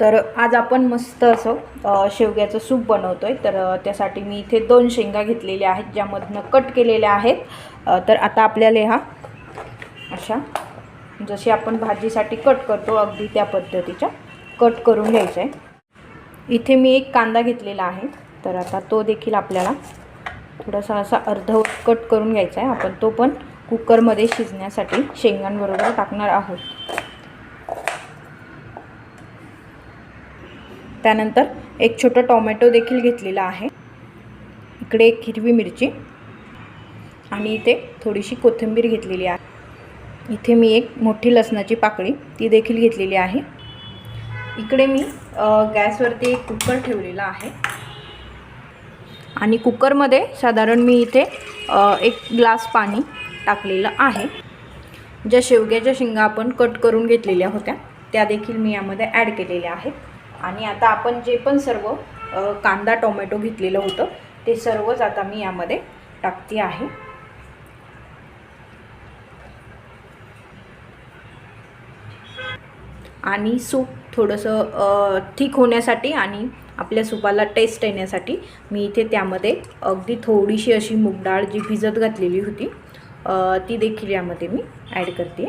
तर आज आपण मस्त असं शेवग्याचं सूप बनवतो आहे तर त्यासाठी मी इथे दोन शेंगा घेतलेल्या आहेत ज्यामधनं कट केलेल्या आहेत. तर आता आपल्याला ह्या अशा जशी आपण भाजीसाठी कट करतो अगदी त्या पद्धतीच्या कट करून घ्यायचं आहे इथे मी एक कांदा घेतलेला आहे. तर आता तो देखील आपल्याला थोडासा असा अर्धवट कट करून घ्यायचा आहे आपण तो पण कुकरमध्ये शिजण्यासाठी शेंगांबरोबर टाकणार आहोत. त्यानंतर एक छोटं टोमॅटो देखील घेतलेला आहे. इकडे एक हिरवी मिरची आणि इथे थोडीशी कोथिंबीर घेतलेली आहे. इथे मी एक मोठी लसणाची पाकळी ती देखील घेतलेली आहे. इकडे मी गॅसवरती एक कुकर ठेवलेला आहे. आणि कुकरमध्ये साधारण मी इथे एक ग्लास पाणी टाकलेलं आहे. ज्या शेवग्याच्या शेंगा आपण कट करून घेतलेल्या होत्या त्या देखील मी यामध्ये ॲड केलेल्या आहेत. आणि आता आपण जे पण सर्व कांदा टोमॅटो घेतलेलं होतं ते सर्वच आता मी यामध्ये टाकते आहे. आणि सूप थोडंसं ठीक होण्यासाठी आणि आपल्या सुपाला टेस्ट येण्यासाठी मी इथे त्यामध्ये अगदी थोडीशी अशी मूग डाळ जी भिजत घातलेली होती ती देखील यामध्ये मी ॲड करते.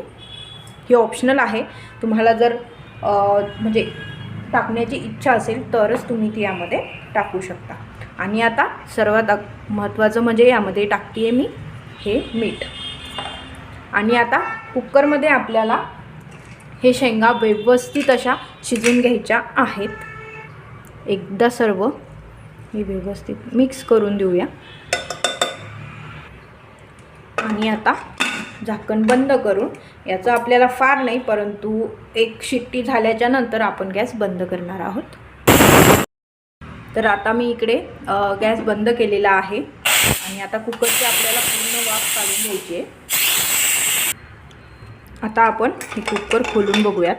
ही ऑप्शनल आहे. तुम्हाला जर म्हणजे टाकण्याची इच्छा असेल तरच तुम्ही ती यामध्ये टाकू शकता. आणि आता सर्वात महत्त्वाचं म्हणजे यामध्ये टाकते आहे मी हे मीठ. आणि आता कुकरमध्ये आपल्याला हे शेंगा व्यवस्थित अशा शिजून घ्यायच्या आहेत. एकदा सर्व हे व्यवस्थित मिक्स करून देऊया. आणि आता झाकण बंद करून याचा आपल्याला फार नाही परंतु एक शिट्टी झाल्याच्यानंतर आपण गॅस बंद करणार आहोत. तर आता मी इकडे गॅस बंद केलेला आहे आणि आता कुकरची आपल्याला पूर्ण वाफ काढून घ्यायची आहे. आता आपण हे कुकर खोलून बघूयात.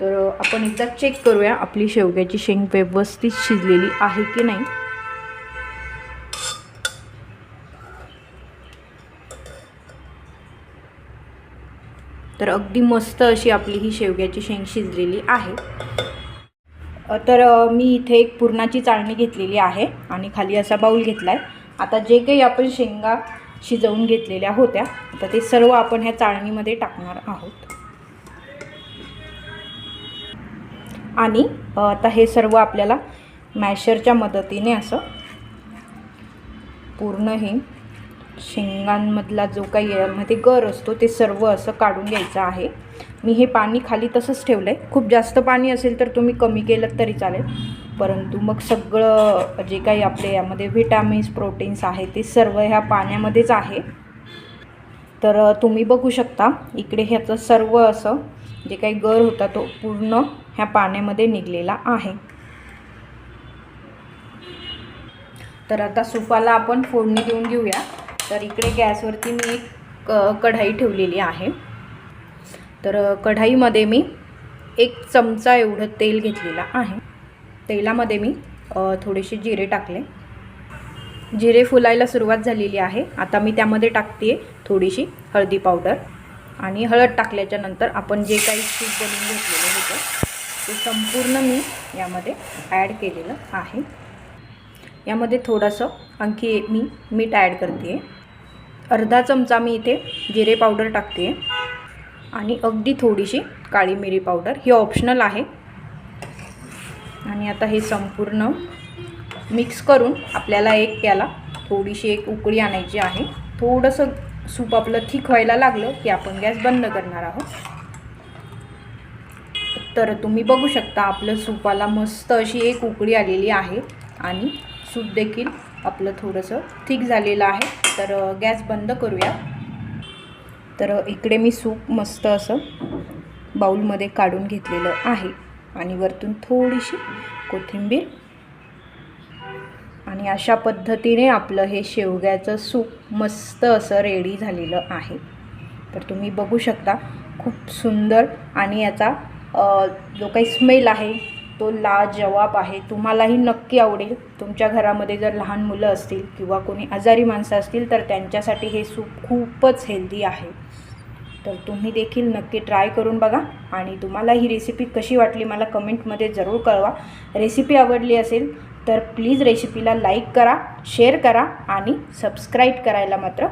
तर आपण एकदा चेक करूया आपली शेवग्याची शेंग व्यवस्थित शिजलेली आहे की नाही. तर अगदी मस्त अशी आपली ही शेवग्याची शेंग शिजलेली आहे. तर मी इथे एक पुरणाची चाळणी घेतलेली आहे आणि खाली असा बाऊल घेतला आहे आता जे काही आपण शेंगा शिजवून घेतलेल्या होत्या आता ते सर्व आपण ह्या चाळणीमध्ये टाकणार आहोत. आणि आता हे सर्व आपल्याला मॅशरच्या मदतीने असं पूर्ण हे शेंगांमधला जो काही यामध्ये गर असतो ते सर्व असं काढून घ्यायचं आहे. मी हे पाणी खाली तसंच ठेवलं आहे खूप जास्त पाणी असेल तर तुम्ही कमी केलं तरी चालेल. परंतु मग सगळं जे काही आपले यामध्ये व्हिटॅमिन्स प्रोटीन्स आहे ते सर्व ह्या पाण्यामध्येच आहे. तर तुम्ही बघू शकता इकडे ह्याचं सर्व असं जे काही गर होता तो पूर्ण ह्या पाण्यामध्ये निघलेला आहे. तर आता सुपाला आपण फोडणी देऊन घेऊया. तर इकडे गॅसवरती मी एक क- कढाई ठेवलेली आहे. तर कढाईमध्ये मी एक चमचा एवढं तेल घेतलेलं आहे. तेलामध्ये मी थोडेसे जिरे टाकले. जिरे फुलायला सुरुवात झालेली आहे. आता मी त्यामध्ये टाकते थोडीशी हळदी पावडर आणि हळद टाकल्याच्या नंतर आपण जे काही सूप बनवून घेतलेलं होतं ते संपूर्ण मी यामध्ये ॲड केलेलं आहे. यामध्ये थोडंसं आणखी मी मीठ ॲड करते. अर्धा चमचा मी इथे जिरे पावडर टाकते. आणि अगदी थोडीशी काळी मिरी पावडर. ही ऑप्शनल आहे. आणि आता हे संपूर्ण मिक्स करून आपल्याला एक याला थोडीशी एक उकळी आणायची आहे. थोडंसं सूप आपलं थिक व्हायला लागलं की आपण गॅस बंद करणार आहोत. तर तुम्ही बघू शकता आपलं सूपाला मस्त अशी एक उकळी आलेली आहे. आणि सूप देखील आपलं थोडंसं थिक झालेलं आहे. तर गॅस बंद करूया. तर इकडे मी सूप मस्त असं बाऊलमध्ये काढून घेतलेलं आहे. आणि वरतून थोडीशी कोथिंबीर. आणि अशा पद्धतीने आपलं हे शेवग्याचं सूप मस्त असं रेडी झालेलं आहे. तर तुम्ही बघू शकता खूप सुंदर आणि याचा जो काही स्मेल आहे तो लाजवाब आहे. तुम्हालाही नक्की आवडेल. तुमच्या घरामध्ये जर लहान मुलं असतील किंवा कोणी आजारी माणसं असतील तर त्यांच्यासाठी हे सूप खूपच हेल्दी आहे. तर तुम्ही देखील नक्की ट्राय करून बघा आणि तुम्हाला ही रेसिपी कशी वाटली मला कमेंटमध्ये जरूर कळवा. रेसिपी आवडली असेल तर प्लीज रेसिपीला लाईक करा शेअर करा आणि सबस्क्राईब करायला मात्र